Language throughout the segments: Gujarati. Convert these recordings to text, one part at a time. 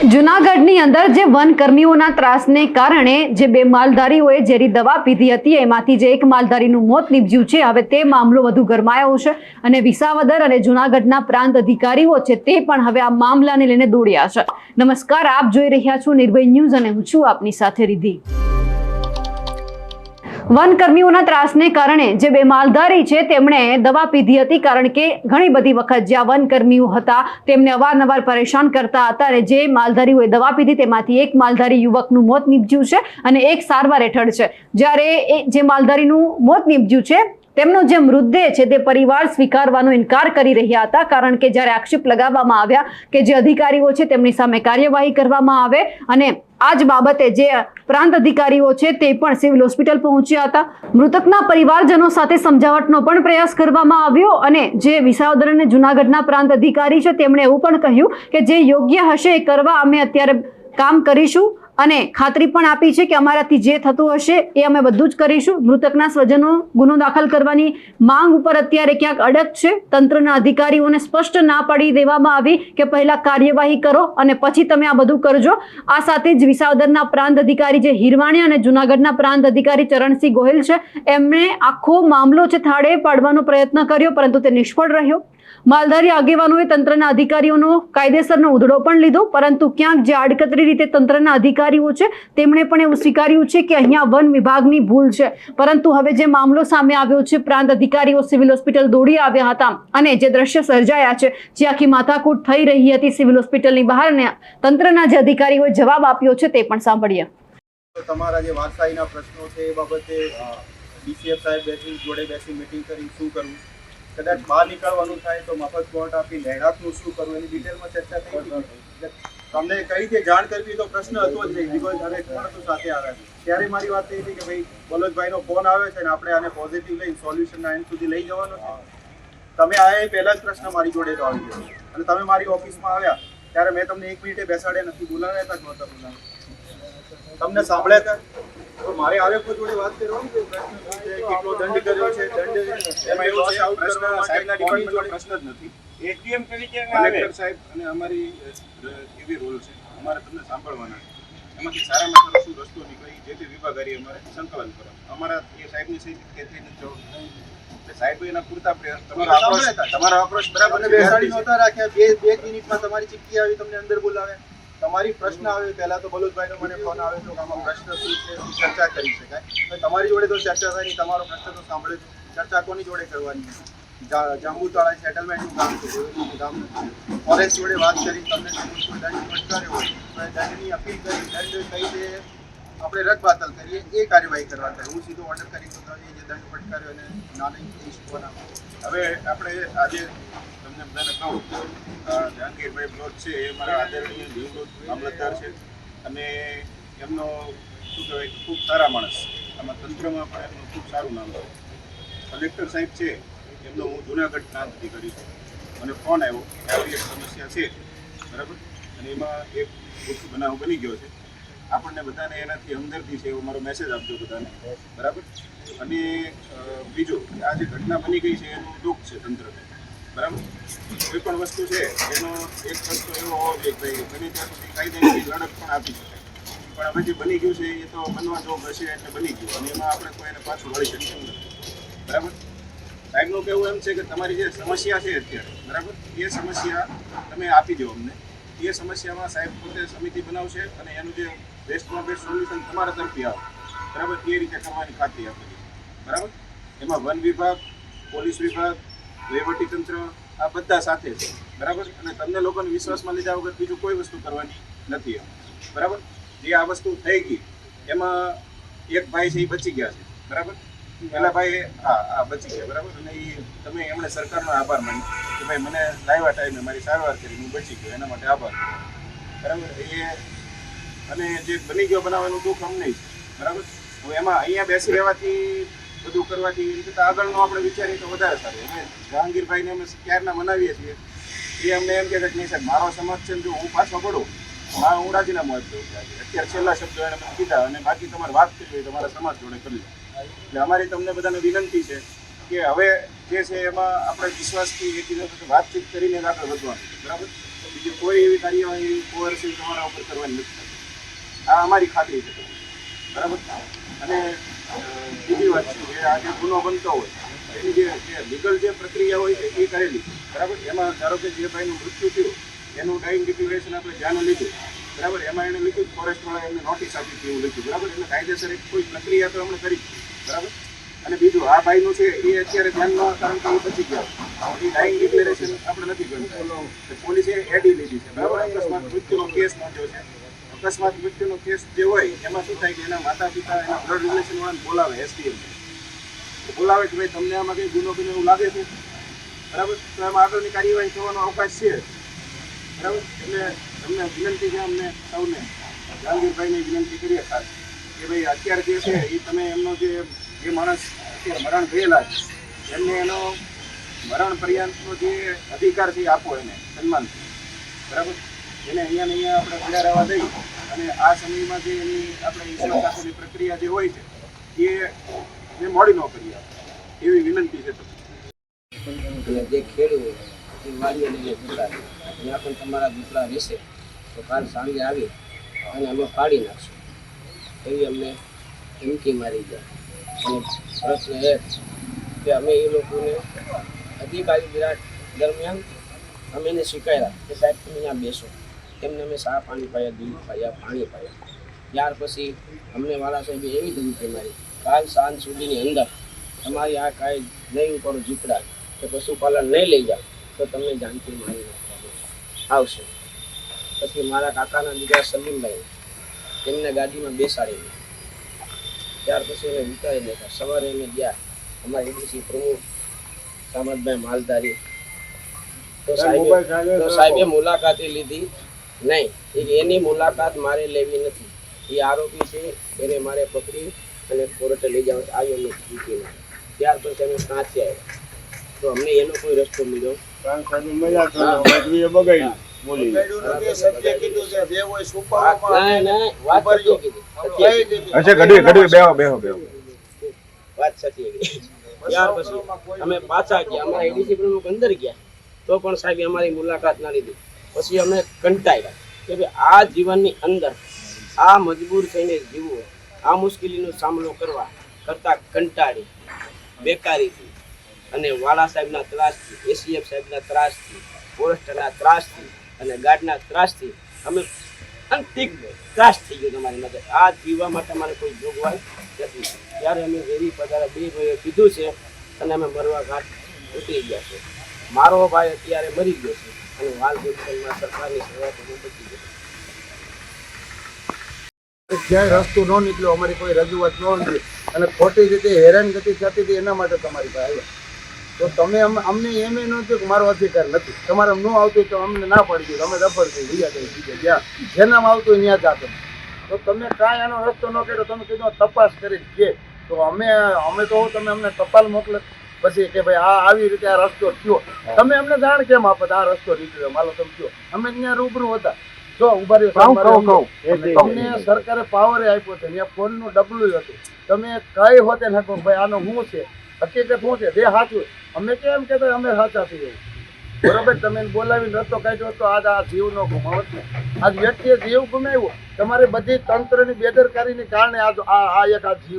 જુનાગઢની અંદર જે વનકર્મીઓના ત્રાસને કારણે જે બે માલધારીઓએ ઝેરી દવા પીધી હતી, એમાંથી જે એક માલધારીનું મોત નીપજ્યું છે, હવે તે મામલો વધુ ગરમાયો છે અને વિસાવદર અને જુનાગઢના પ્રાંત અધિકારીઓ છે તે પણ હવે આ મામલાને લઈને દોડ્યા છે. નમસ્કાર, આપ જોઈ રહ્યા છો નિર્ભય ન્યૂઝ અને હું છું આપની સાથે રીધી વનકર્મીઓના ત્રાસને કારણે જે બે માલધારી છે, તેમણે દવા પીધી હતી કારણ કે ઘણી બધી વખત જ્યાં વનકર્મીઓ હતા, તેમને અવારનવાર પરેશાન કરતા હતા અને જે માલધારીઓએ દવા પીધી તેમાંથી એક માલધારી યુવકનું મોત નીપજ્યું છે અને એક સારવાર હેઠળ છે. જ્યારે એ જે માલધારીનું મોત નીપજ્યું છે, તેમનો જે મૃતદેહ છે, તે પરિવાર સ્વીકારવાનો ઇનકાર કરી રહ્યા હતા કારણ કે જ્યારે આક્ષેપ લગાવવામાં આવ્યા કે જે અધિકારીઓ છે, તેમની સામે કાર્યવાહી કરવામાં આવે અને આ જ બાબતે જે પ્રાંત અધિકારીઓ છે તે પણ સિવિલ હોસ્પિટલ પહોંચ્યા હતા. મૃતકના પરિવારજનો સાથે સમજાવટનો પણ પ્રયાસ કરવામાં આવ્યો અને જે વિસાવદર અને જુનાગઢના પ્રાંત અધિકારી છે તેમણે એવું પણ કહ્યું કે જે યોગ્ય હશે એ કરવા અમે અત્યારે કામ કરીશું. અને ખાતરી પણ આપી છે કે અમારાથી જે થતું હશે એ અમે બધું જ કરીશું. મૃતકના સ્વજનો ગુનો દાખલ કરવાની માંગ ઉપર અત્યારે ક્યાંક અડગ છે. તંત્રના અધિકારીઓને સ્પષ્ટ ના પાડી દેવામાં આવી કે પહેલા કાર્યવાહી કરો અને પછી તમે આ બધું કરજો. આ સાથે જ વિસાવદરના પ્રાંત અધિકારી જે હિરવાણી અને જુનાગઢના પ્રાંત અધિકારી ચરણસિંહ ગોહિલ છે, એમણે આખો મામલો છે થાળે પાડવાનો પ્રયત્ન કર્યો, પરંતુ તે નિષ્ફળ રહ્યો. માલધારી આગેવાનોએ તંત્રના અધિકારીઓનો કાયદેસરનો ઉધડો પણ લીધો, પરંતુ ક્યાંક જે આડકતરી રીતે તંત્રના અધિકારીઓ છે, તેમણે પણ એવું સ્વીકાર્યું છે કે અહીંયા વન વિભાગની ભૂલ છે. પરંતુ હવે જે મામલો સામે આવ્યો છે, પ્રાંત અધિકારીઓ સિવિલ હોસ્પિટલ દોડી આવ્યા હતા અને જે દ્રશ્ય સર્જાયા છે, જે આખી માથાકૂટ થઈ રહી હતી સિવિલ હોસ્પિટલની બહાર અને તંત્રના જે અધિકારીઓએ જવાબ આપ્યો છે તે પણ સાંભળીએ. તમારા જે વારસાઈના પ્રશ્નો છે એ બાબતે ડીસીએફ સાહેબ બેસી જોડે બેસી મિટિંગ કરી, શું કરવું? કદાચ બહાર નીકળવાનું થાય તો મફત પ્લોટ આપી રહેણાંકનું શું કરવું એની ડિટેલમાં ચર્ચા થઈ તમને કઈ રીતે જાણ કરવી તો પ્રશ્ન હતો જ નહીં. બીકોઝ અમે કોણ હતું સાથે આવ્યા ત્યારે મારી વાત થઈ હતી કે ભાઈ, બલોચભાઈનો ફોન આવે છે ને આપણે આને પોઝિટિવ લઈ સોલ્યુશનના એન્ડ સુધી લઈ જવાનો છે. તમે એ પહેલા જ પ્રશ્ન મારી જોડે તો આવી ગયો. અને તમે મારી ઓફિસમાં આવ્યા ત્યારે મેં તમને એક મિનિટે બેસાડ્યા નથી. બોલાવ્યા હતા નહોતા બોલાવ્યા. તમને સાંભળ્યા હતા? તો મારે આરોપો જોડે વાત કરવાની કે પ્રશ્ન શું છે? કેટલો દંડ કર્યો છે? દંડ એમાં એવું છે આઉટ કરવા સાહેબના કોની જોડે પ્રશ્ન જ નથી. એટીએમ તરીકે કલેક્ટર સાહેબ અને અમારી એવી રોલ છે. અમારે તમને સાંભળવાના એમાંથી સારામાં સારો શું રસ્તો નીકળે? જે તે વિભાગારી અમારે સંકલન કરો અમારા એ સાહેબની સહી કે થઈ નથી જવું સાહેબ એના પૂરતા પ્રયાસ તમારો approach બરાબર બેસાડી નહોતા રાખ્યા. બે બે મિનિટમાં તમારી ચિઠ્ઠી આવી તમને અંદર બોલાવ્યા તમારી પ્રશ્ન આવ્યો, પહેલા તો બલોદભાઈનો મને ફોન આવ્યો તો આમાં પ્રશ્ન શું છે ચર્ચા કરી શકાય? તમારી જોડે તો ચર્ચા થાય નહીં, તમારો પ્રશ્ન તો સાંભળે ચર્ચા કોની જોડે કરવાની? જાંબુતાળા સેટલમેન્ટનું કામ છે નથી. ફોરેસ્ટ જોડે વાત કરી, તમને દંડ ફટકાર્યો હોય તો દંડની અપીલ કરી, દંડ કઈ રીતે આપણે રદબાતલ કરીએ, એ કાર્યવાહી કરવા થાય. હું સીધો ઓર્ડર કરી તો એ જે દંડ ફટકાર્યો અને નાની હવે આપણે આજે તમને બધાને કહું તો જહાંગીરભાઈ બ્લોટ છે, એ મારા આદરણીય નિવૃત્ત મામલતદાર છે. અને એમનો, શું કહેવાય, ખૂબ સારા માણસ આમાં તંત્રમાં પણ એમનું ખૂબ સારું નામ છે. કલેક્ટર સાહેબ છે, એમનો હું જુનાગઢ નામથી કરી છું. મને ફોન આવ્યો કે આવી એક સમસ્યા છે. બરાબર? અને એમાં એક દુઃખ બનાવ બની ગયો છે. આપણને બધાને એનાથી હમદર્દી છે એવો મારો મેસેજ આપજો બધાને. બરાબર? અને બીજું, આ જે ઘટના બની ગઈ છે, એનું દુઃખ છે તંત્રને. બરાબર? કોઈ પણ વસ્તુ છે, એનો એક રસ્તો એવો હોવો જોઈએ કે ભાઈ બને ત્યાં સુધી કાયદાની લડત પણ આપી શકાય પણ હવે જે બની ગયું છે, એ તો બનવા જોગ હશે એટલે બની ગયું. અને એમાં આપણે કોઈને પાછું વળી શકીએ બરાબર? સાહેબનું કહેવું એમ છે કે તમારી જે સમસ્યા છે અત્યારે, બરાબર? એ સમસ્યા તમે આપી દો અમને. એ સમસ્યામાં સાહેબ પોતે સમિતિ બનાવશે અને એનું જે બેસ્ટમાં બેસ્ટ સોલ્યુશન તમારા તરફથી આવે. બરાબર? એ રીતે કરવાની ખાતરી આપી બરાબર? એમાં વન વિભાગ, પોલીસ વિભાગ વહીવટીતંત્ર આ બધા સાથે છે. બરાબર? અને તમને લોકોને વિશ્વાસમાં લીધા વગર બીજું કોઈ વસ્તુ કરવાની નથી બરાબર? જે આ વસ્તુ થઈ ગઈ, એમાં એક ભાઈ છે એ બચી ગયા છે. બરાબર? પેલા ભાઈ હા હા, બચી ગયા, બરાબર? અને એ, તમે એમણે સરકારનો આભાર માન્યો કે ભાઈ મને લાવ્યા ટાઈમે મારી સારવાર કરી, હું બચી ગયો, એના માટે આભાર બરાબર? એ, અને જે બની ગયો બનાવવાનું દુઃખ અમને બરાબર? હવે એમાં અહીંયા બેસી રહેવાથી બધું કરવાથી એ રીતે આગળનું આપણે વિચારીએ તો વધારે સારું અમે જહાંગીરભાઈને અમે ક્યારના મનાવીએ છીએ, એ અમને એમ કે નહીં સાહેબ, મારો સમાજ છે જો હું પાછો પડું હા હું રાજીનામું આપી દઉં અત્યારે છેલ્લા શબ્દો એને કીધા અને બાકી તમારે વાત કરવી હોય તમારા સમાજ જોડે કરી એટલે અમારી તમને બધાને વિનંતી છે કે હવે જે છે એમાં આપણે વિશ્વાસથી એકબીજા સાથે વાતચીત કરીને આગળ વધવાનું, બરાબર? બીજી કોઈ એવી કાર્યવાહી કોર્સિવ તમારા ઉપર કરવાની નથી. આ અમારી ખાતરી છે. બરાબર? અને બીજી વાત છે કે આ જે ગુનો બનતો હોય, એની જે લીગલ જે પ્રક્રિયા હોય છે, એ કરેલી. બરાબર? એમાં ધારો કે જે ભાઈનું મૃત્યુ થયું, એનું ડાઇંગ ડિક્લેરેશન આપણે ધ્યાને લીધું. બરાબર? એમાં એને લીધું ફોરેસ્ટ વાળા એમને નોટિસ આપી એવું લીધું. બરાબર? એટલે કાયદેસર એક કોઈ પ્રક્રિયા તો એમણે કરી. બરાબર? અને બીજું, આ ભાઈનું છે, એ અત્યારે ધ્યાનમાં કારણ કે એ બચી ગયા. એ ડાઇંગ ડિક્લેરેશન આપણે નથી કર્યું પોલીસે એડી લીધી છે. બરાબર? અકસ્માત મૃત્યુનો કેસ નોંધ્યો છે. અકસ્માત મૃત્યુનો કેસ જે હોય, એમાં શું થાય કે એના માતા પિતા એના બ્લડ રિલેશન વાળાને બોલાવે એસટીએમ બોલાવે કે ભાઈ, તમને આમાં કંઈ ગુનો બને એવું લાગે છે? બરાબર? તો એમાં આગળની કાર્યવાહી થવાનો અવકાશ છે. બરાબર? એટલે તમને વિનંતી છે અમને સૌને જહાંગીરભાઈને વિનંતી કરીએ ખાસ, કે ભાઈ, અત્યારે જે છે એ તમે એમનો જે જે માણસ અત્યારે મરણ થયેલા છે, એમને એનો મરણ પર્યંતનો જે અધિકાર છે આપો એને, સન્માન. બરાબર? એને અહીંયા અહીંયા આપણે પડ્યા રહેવા દઈ અને આ સમયમાં જે એની આપણે ઈશ્વર પ્રક્રિયા જે હોય છે, એ મોડી ન કરી આપે એવી વિનંતી છે જે ખેડૂત એ વાડીએ જે રહે. જ્યાં પણ તમારા દીપડા રહેશે, તો કાલ સાંજે આવી અને અમે પાડી નાખશું. એવી અમને ધમકી મારી જાય અને પ્રશ્ન એ કે અમે એ લોકોને અધિકારી વિરાટ દરમિયાન અમે એને સ્વીકાર્યા કે સાહેબ, તમે અહીંયા બેસો. એમને અમે ચા પાણી પાયા દૂધ પાયા પાણી પાયા. ત્યાર પછી અમને વાલા સાહેબે એવી ધમકી મારી કાલ સાંજ સુધીની અંદર તમારી આ કાંઈ નહીં ઉપર ઝૂંપડા કે પશુપાલન નહીં લઈ જાઓ તો તમને જાનથી મારી નાખવામાં આવશે. પછી મારા કાકાના દીકરા સલીમભાઈ તેમને ગાડીમાં બેસાડી ત્યાર પછી અમે વિચારી દેતા. સવારે અમે ગયા. અમારા એડીસી પ્રમુખ સામતભાઈ માલધારી તો સાહેબે તો સાહેબે મુલાકાતે લીધી. નહીં એની મુલાકાત મારે લેવી નથી. એ આરોપી છે એને મારે પકડી અને કોર્ટે લઈ જવા આવ્યો નથી ત્યાર પછી અમે સાચી આવ્યા. તો અમને એનો કોઈ રસ્તો મળ્યો? અમે પાછા ગયા. અમારા એડીસી પ્રમુખ અંદર ગયા. તો પણ સાહેબ અમારી મુલાકાત ના લીધી. પછી અમે કંટાળ્યા કે ભાઈ આ જીવનની અંદર આ મજબૂર થઈને જીવવું આ મુશ્કેલીનો સામનો કરવા કરતા કંટાળી, બેકારીથી અને વાળા સાહેબના ત્રાસથી એસીએફ સાહેબના ત્રાસથી, ફોરેસ્ટરના ત્રાસથી અને ગાર્ડના ત્રાસથી અમે અંતિક ત્રાસ થઈ ગયો તમારી માટે. આ જીવવા માટે અમારે કોઈ જોગવાઈ નથી. ત્યારે અમે વેરી પધારા બે ભાઈઓ કીધું છે અને અમે મરવા ઘાટ ઉતરી ગયા છે. મારો ભાઈ અત્યારે મરી ગયો છે અને હાલ ગુલશનમાં સરકારની સેવા તો હું બચી ગયો ક્યાંય રસ્તો ન નીકળ્યો, અમારી કોઈ રજૂઆત ન નીકળી. અને ખોટી રીતે હેરાનગતિ થતી હતી એના માટે તમારી પાસે આવ્યા. તો તમે અમને એમ એ નહોતું કે મારો અધિકાર નથી. તમારે ન આવતું તો અમને ના પડી ગયું અમે રફડ થઈ ગયા થઈ જ્યાં. જેનામાં આવતું ત્યાં જાતો તો તમે કાંઈ આનો રસ્તો ન કર્યો તમે કીધું તપાસ કરી કે, તો અમે અમે તો તમે અમને ટપાલ મોકલે. પછી કે ભાઈ આ આવી રીતે આ રસ્તો થયો. તમે અમને જાણ કેમ આપત આ રસ્તો નીકળ્યો? માલો તમે થયો અમે ત્યાં રૂબરૂ હતા. જો ઊભા રહ્યો તમને સરકારે પાવર આપ્યો છે. ત્યાં ફોનનું ડબલું હતું. તમે કઈ હોતે ને ભાઈ આનો શું છે? હકીકત શું છે? જે સાચું અમે કેમ કહેતા અમે સાચા છીએ. બરોબર? તમે બોલાવી બોલાવીને રસ્તો કાઢ્યો તો આજ આ જીવનો ગુમાવત ને આજ વ્યક્તિએ જીવ ગુમાવ્યો. તમારે બધી તંત્રની બેદરકારીને કારણે આજ આ આ એક આ જીવ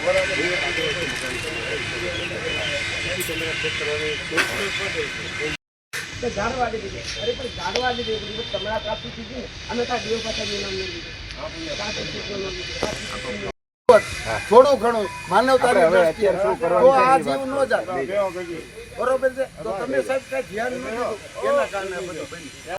એનો થોડું ઘણું માનવતાની દ્રષ્ટિએ તો આ જીવ ન જાય બરોબર છે? તો તમે સાહેબ કઈ ધ્યાન ન દીધું? એના કારણે આ બધું બન્યું?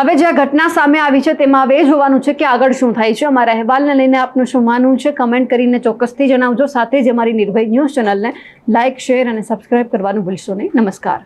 હવે જે ઘટના સામે આવી છે, તેમાં હવે જોવાનું છે કે આગળ શું થાય છે. અમારા અહેવાલને લઈને આપનું શું માનવું છે, કમેન્ટ કરીને ચોક્કસથી જણાવજો. સાથે જ અમારી નિર્ભય ન્યૂઝ ચેનલને લાઇક શેર અને સબસ્ક્રાઇબ કરવાનું ભૂલશો નહીં. નમસ્કાર.